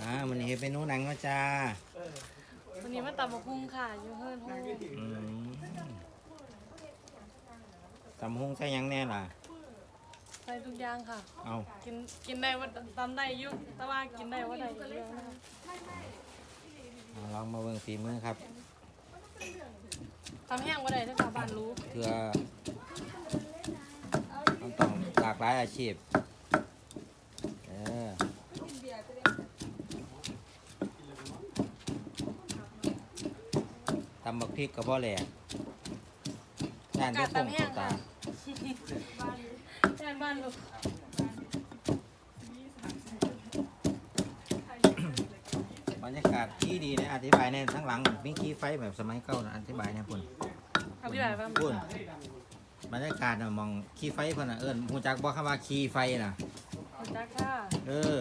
อ่ามันนี้เฮ็ดเมนูหนังมาจ้าวันนี้มาตำบักหุ่งค่ะอยู่เฮิร์นโฮอืมตำฮุงใส่หยังแน่ล่ะ ใส่ทุกอย่างค่ะ เอากินกินได้ว่าตำได้อยุ่แต่ว่ากินได้ว่าได้อีกเรื่องนะคะเอาลองมาเบิ่งฝีมือครับตำแห้งว่าได้ถ้าชาวบ้านรู้เพื่อมันต้องหลากหลายอาชีพเออตำบักพริกกับบ่แหลกย่านได้คงเข้าตาแทนบ้านรู้บรรยากาศที่ดีนะอธิบายในทั้งหลังมีขี้ไฟแบบสมัยเก่านะอธิบายนะพุ่นอธิบายบ้างพุ่นบรรยากาศน่ะมองขี้ไฟเพิ่นน่ะเอิ้นฮู้จักบ่คำว่าขี้ไฟน่ะขอบคุณค่ะเออ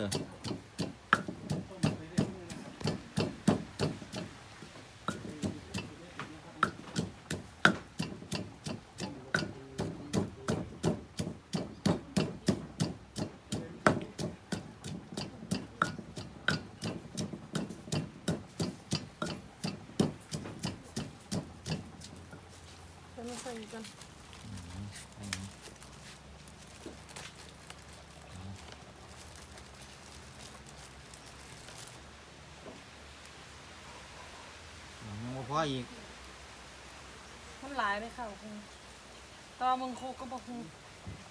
ส่กัน ยังบ่พออีกมันหลายเลยค่ะบักหุ่งตอนมึงโคกก็บักหุ่ง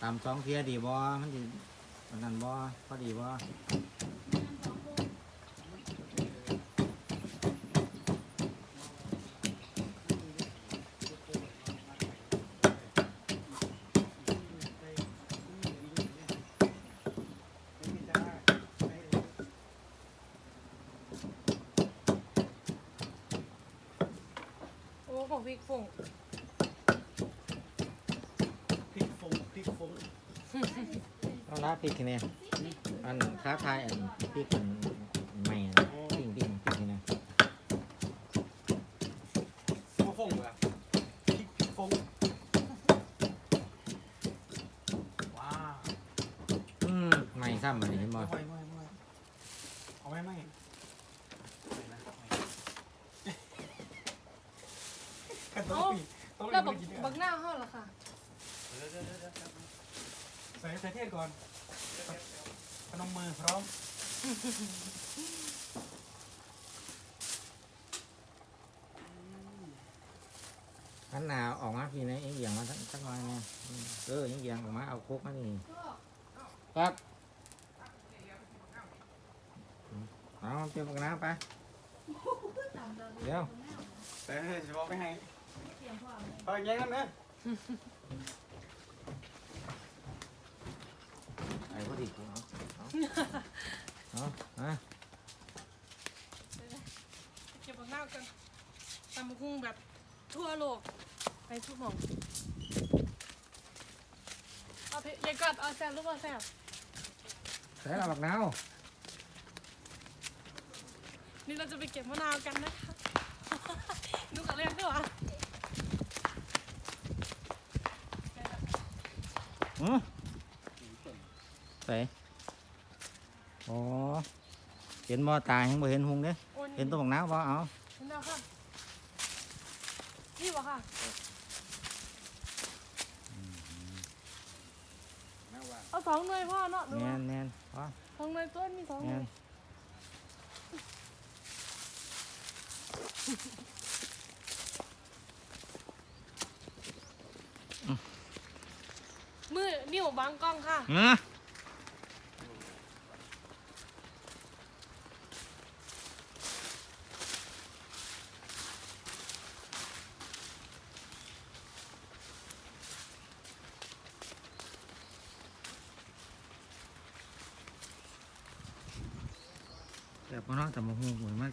ตามสองเทียดีบ่มันสิอันนั้นบ่พอดีบ่ โอ้ของพริกฝุ่ง พริกฟงพริกฟง ต้องรับพริกนี่อันท้าทายอันพริกอันใหม่นะปิ้งปิ้งพริกนี่นะซิมฟงเหรอพริกพริกฟงว้าวอืมใหม่ซ้ำอันนี้เห็นบ่ไม่ไม่ไม่เอาไม่ไม่กันต้องปีต้องแล้วเล่บันกกินบักหน้าห่อละค่ะใส่ใส่เทศก่อน พนมมือพร้อม อันหนาออกมาพี่นะเอียงมาสักสักหน่อยนะอืมเออเอียงออกมาเอาโคกมานี่ครับเอาเตรียมปากน้ำไป เดี๋ยวแต่จะบอกไม่ให้เอาอย่างนี้กันนะ ไอ้ พอดีกูเอาเอาเอา เก็บบักหน้ากันตำบักหุ่งแบบทั่วโลก ไปทุกหม่องเอาเพยายกัดเอาแซ่บหรือเปล่าแซ่บใส่ละบักนาวนี่เราจะไปเก็บมะนาวกันนะคะดูกันเรียกด้วยวะอือใส่อ๋อเห็นบ่ตาเห็นบ่เห็นหุงเด้โอ้ยเห็นตัวบักนาวบ่เอาเห็นแล้วค่ะนี่วะค่ะเอาสองหน่วยพ่อเนาะดูแมว่านแมนพอสองหน่วยต้นมีสองหแมน่วนยมือนิ้วบางกล้องค่ะ เออแต่พอน้องแต่มาหูเหมือนมาก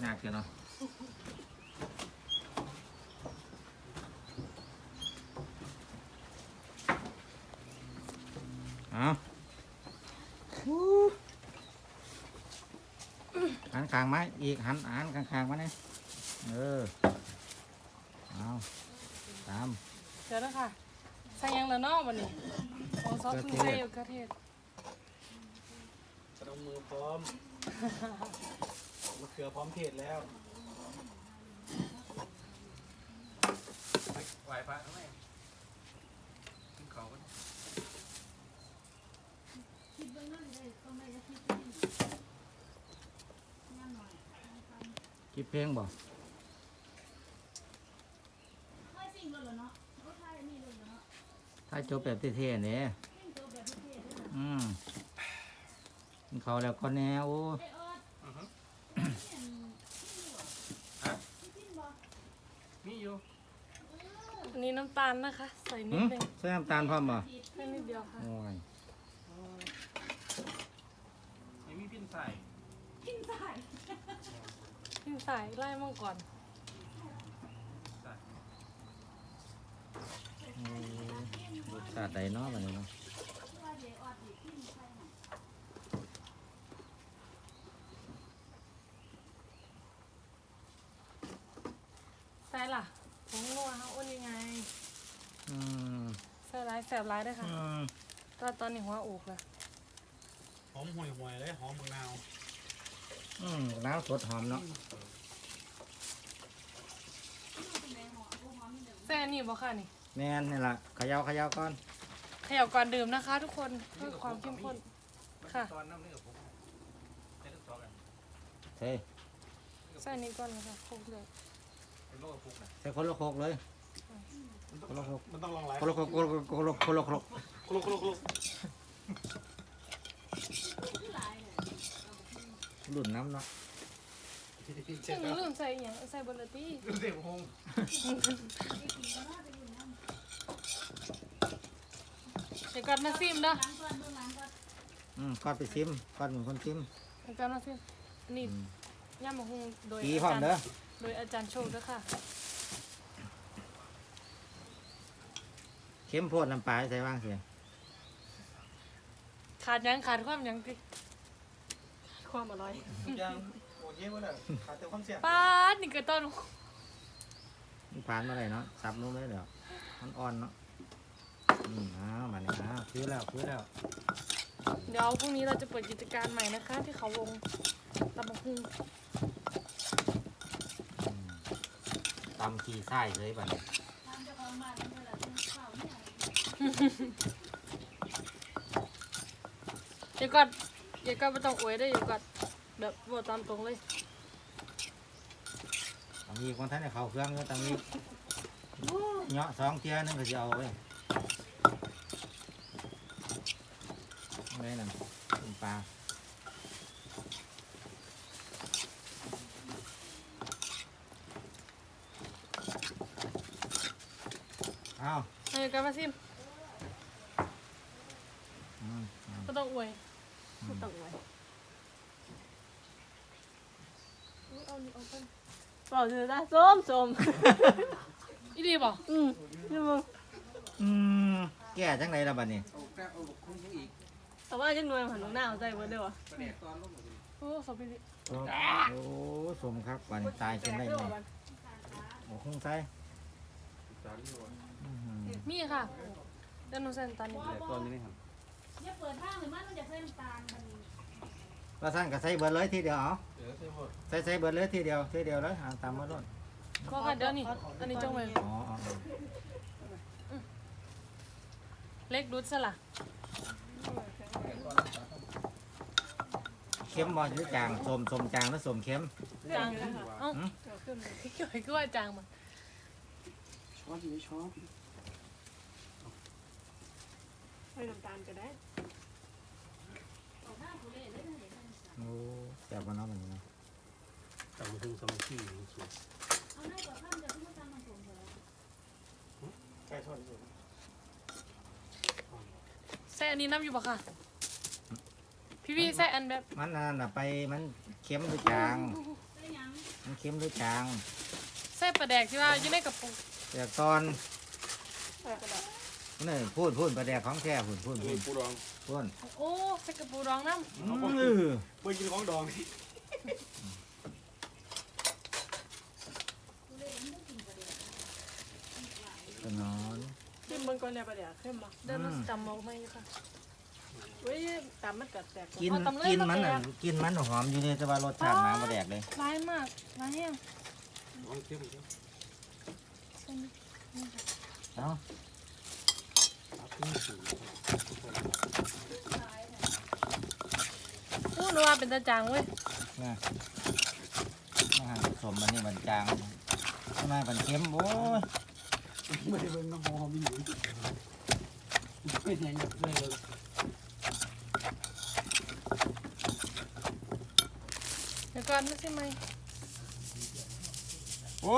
หนักเนาะเอาหันข้างไหมาอีกหันหันข้างข้างๆมาเนี่ยเออเอาตาม เดี๋ยวนะค่ะใส่ยังละเนอกวันนี้ของซอสคุยใส่อยู่กระเทศพนม มือพร้อมมะเขือพร้อมเทศแล้วไหวพระทำไมกินเขากันคิดเบื้องหน้าได้ต้องได้จะคิดเองงานหน่อยคลิปเพลงบ่ค่อยสิ่งเลยเหรอเนาะรถไทยนี่เลยเหรอเนาะถ้าจบแบบเท่ๆเนี่ยสิ่งตัวแบบเท่ๆด้วยนะอืม กินเขาวแล้วก็แนวโอ้เอ้ยออดอือฮึเห็นที่อยู่ฮะที่พินบ่มีอยู่อันนี้น้ำตาลนะคะ ใส่นิหึดนึงใส่น้ำตาลพร้อมบ่ผิดแค่นิดเดียวค่ะ โอ้ยยังมีพินใส่พินใส่ทิ้งใส่ไล่มั่งก่อนใส่โอ้ยรสชาติใดเนาะบัดนี้เนาะ ว่าเดี๋ยวออดดิพินใส่หน่อย ใส่ ล่ะผงนัวค่ะอ้วนยังไงอืมใส่ร้ายแสบร้ายด้วยค่ะอืมตอนตอนนี้หัวอกเลยหอมห่วยห่วยๆเลยหอมมะนาวอืมน้ำสดหอมเนาะเป็นไงหอมโอ้หอมนี่เดี๋ยวใส่อันนี้บ่ค่ะนี่แม่นนี่ล่ะเขย่าเขย่าก่อนเขย่าก่อนดื่มนะคะ ทุกคนเพื่อความเข้มข้น ค่ะ ตอนน้ำนี่กับผมใช้ทั้งสองกันใส่ใส่อันนี้ก่อนเลยค่ะคลุกเลย เป็นโลกกับพุกนะใส่คนละโคกเลย มันคนละโคก มันต้องลองหลายคนละโคกคนละโคกคนละคนละโคกคลุกคลุกคลุกหลายเลยรุ่นน้ำเนาะเช็ซึ่ดงแล้วลืมใส่อหย่างใส่เบอร์เลตี้ดูเสียงหงไอ้กินก็น่าจะอยู่น้ำเดี๋ยวก่อนมาซิมเด้อล้างก่อนเบื้องหลังก่อนอืมก่อนไปซิมก่อนเป็นคนซิมเดี๋ยวก่อนมาซิมอันนี้อืมย่ำมะฮุงโดยปีอาพร้อมจารย์เด้อ โดยอาจารย์โชคเด้อค่ะ เข้มโพดน้ำปลาใส่บ้างเสียขาดหยังขาดความหยังติความอร่อยทุกอย่างโอเคหมดแล้วขาดแต่ความเสี่ยงป้าดนี่ก็ต้นมันผ่านมาเลยเนาะสับลงเลยเดี๋ยวมันอ่อนเนาะอืมอ้าวมาเนี่ยอ้าวคือแล้วคือแล้วเดี๋ยวพรุ่งนี้เราจะเปิดกิจการใหม่นะคะ ที่เขาวงตำบักหุ่ง ตำขี้ไส้เลยบัดนี้ทำเจ้าของบ้านนี่แหละเป็นข้าวเนี่ยเดี๋ยวก่อนเดี๋ยวก่อนไม่ต้องอวยได้อเดี๋ยวก่อนแบบบอกตามตรงเลยตำอีกคนท่านเนี่ยเขาเครื่องเนาะตำอีกเนาะสองเทียนึงก็จะเอาไว้ไม่นั่นเป็นปลา อ้าวเอาเดี๋ยวก่อนมาซิมอืมอืมไม่ต้องอวยไม่ต้องอวยอุ๊ยเอานี่เอาไปเปล่าเธอได้ส้มส้มอีดีบอกอืมนี่มึงอืมแก่จังไรล่ะบัดนี้เอาแก้วเอาคุ้มอีกแต่ว่าจังหน่วยหันหน้าเอาใจเบิดเด้อวะประเด็กตอนลงมาโอ้สอบไปดิโอ้โอ้สมครับวันนี้ตายจนได้ไงโอ้คงใส่จานนี้วะอื้อหือ มีค่ะเดี๋ยวหนูใส่น้ำตาลนิดแต่ตอนนี้นี่ครับอย่าเปิดทางเลยมันมันจะใส่น้ำตาลมันว่าสั่นก็ใส่เบิดเลยทีเดียวเอาเดี๋ยวเสียหมดใส่ใส่เบิดเลยทีเดียวทีเดียวเลยเอาตามมาโลดก็ค่ะเดี๋ยวนี่อันนี้จงไว้อ๋ออ๋ออ๋อเล็กดุดซะล่ะเค็มบ่หรือจางสมสมจางแล้วสมเค็มจางเอ้าขึ้นเลยขึ้นเลยก็ว่าจางมาช้อนอยู่ช้อน ให้น้ำตาลก็ได้ออกหน้าผู้เล่นเลยนะเห็นไหมโอ้แซ่บบ่เนาะมันนี้เนาะต่างถึงสมาธิสูงเอาหน้าก่อนข้ามจะขึ้นมาตามมาส่งเลยใกล้ทอดสุดใส่อันนี้น้ำอยู่ปะค่ะ พี่พี่ใส่อันแบบมันนั่นน่ะไปมันเค็มหรือจางได้ยังมันเค็มหรือจาง ใส่ปลาแดกที่ว่าอยู่ในกระปุกแต่ตอน นี่พูดพูดประแดกของแท้พูดพูดพูดปูดองพูดโอ้ใส่กระปูรองน้อื้อเมื่อกินของดองขนอนจิ้มเบิ่งก่อนแล้วประเดี๋ยวเข้มบ่ำเดี๋ยวเราจำเอาไม่ค่ะเว้ยตามมันกัดแตกกินกินมันน่ะกินมันหอมอยู่เนี่ยแต่ว่ารสชาติหมาบ่แดกเลยร้ายมากร้ายแห้งน้องเข้มเด้อเอ้าตับนี่สูง พูดว่าเป็นตาจางเว้ยนะมาหาผสมมันนี่มันจางข้างในมันเค็มโอ้ยไม่ได้เบิ่งน้ำหอมมีอยู่เป็นยังไงเลยเลยเดี๋ยวก่อนไม่ใช่ไหมโอ้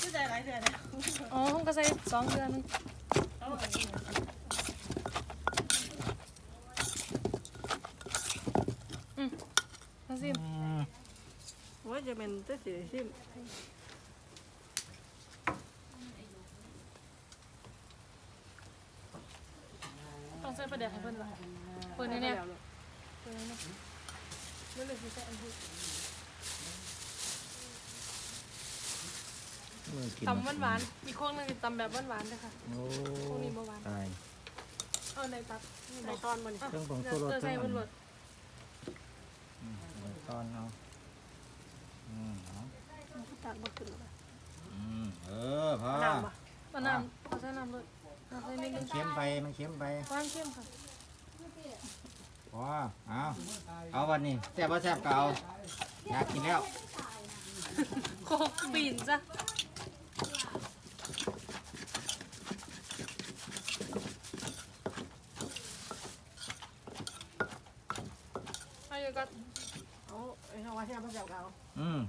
ชื่อใจไรเดือนเนี่ยอ๋อห้องก็ใส่สองเดือนนี้ มาสิ อืม ว่า จะเป็นเจ้าสีชิมต้องใส่ประเดี๋ยวให้เพิ่นละเปิดในเนี่ยเปิดในเนี่ยไม่เลยสิใส่อันที่มือกินตำหวานหวานๆอีกโค้งหนึงตำแบบหวานหวานๆเลยค่ะโอ้พวกนี้บ่หวานตายเอาในตับนี่ในบอกตอนมันอะเครื่องผงเดี๋ชูยวรสเดี๋ยวใส่เครื่บองนอันรถอืมเอาตอนเอาอืม เอาตักมาขึ้นมาอืมเออพอน้ำปะเอาน้ำเอาใส่น้ำเลยเอาใส่นิดนึมันงเค็มไปมันเค็มไปหวานเข้มค่ะพอเอาเอาวันนี้แซ่บว่าแซ่บเก่าอยากกินแล้วโคกบีนจ้ะเอาอยู่ก่อนเอาไอ้ทางว่าที่เราเจ้าเขาอืม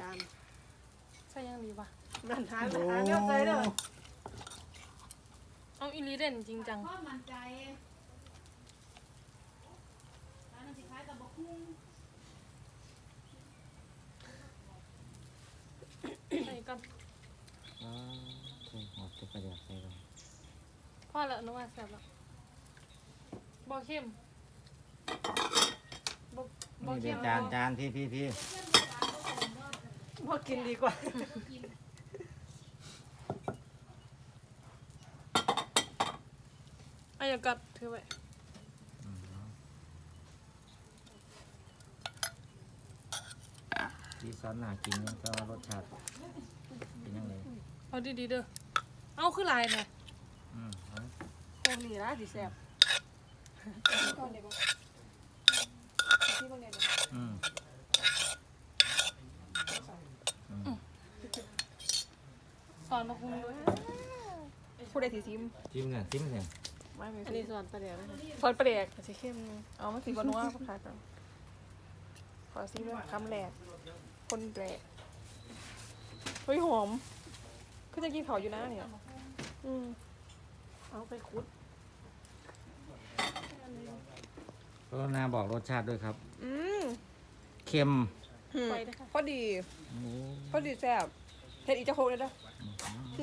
จาน ใส่ยังดีวะมันทานทานเนี่ยใจเด้อเอาอีหลีเด่นจริงจังพ่อมั่นใจร้านนั้นสิขายแต่บ่คุ้งใส่ก่อนอ๋อใส่หอดจะกระเดียกใส่ลงพ่อละนึกว่าแซ่บแล้วบ่เข้มบ่บ่นี่เดี๋เข้ยวมจานจานพี่พี่พี่ พอกินดีกว่าเอาอยู่ก่อนถือไว้ที่ซ้อนหนากินเนี่ยก็รสชาติเป็นยังไงเอาดีๆเด้อเอาคือลายเนี่ยอืมเอาโคนี่นะสิแซ่บอืมอืม สอนมาคุมด้วยผู้ใดสิซิมจิ้มเนี่ยจิ้มเนี่ยไม่มีอันนี้ส่วนประเดี๋ยวนะซอสเปรกสีเข้มนึงเอามาสีบนัวค่ะก่อนขอซีเลยคำแรกคนแรกเฮ้ยหอมคือจะกินเผาอยู่นะเนี่ยอืมเอาไปคุดกรุณาบอกรสชาติด้วยครับ อืมเค็มหืมไปนะคะ พอดีโอ้พอดีแซ่บเฮ็ดอีกจะโคกเลยเด้ อ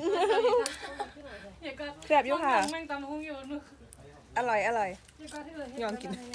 อย่าก็แซ่บอยู่ค่ะ แม่งตำหุ้งอยู่นึกอร่อยอร่อย อย่าก็ที่เออเฮ็ดยอมกินแล้วะ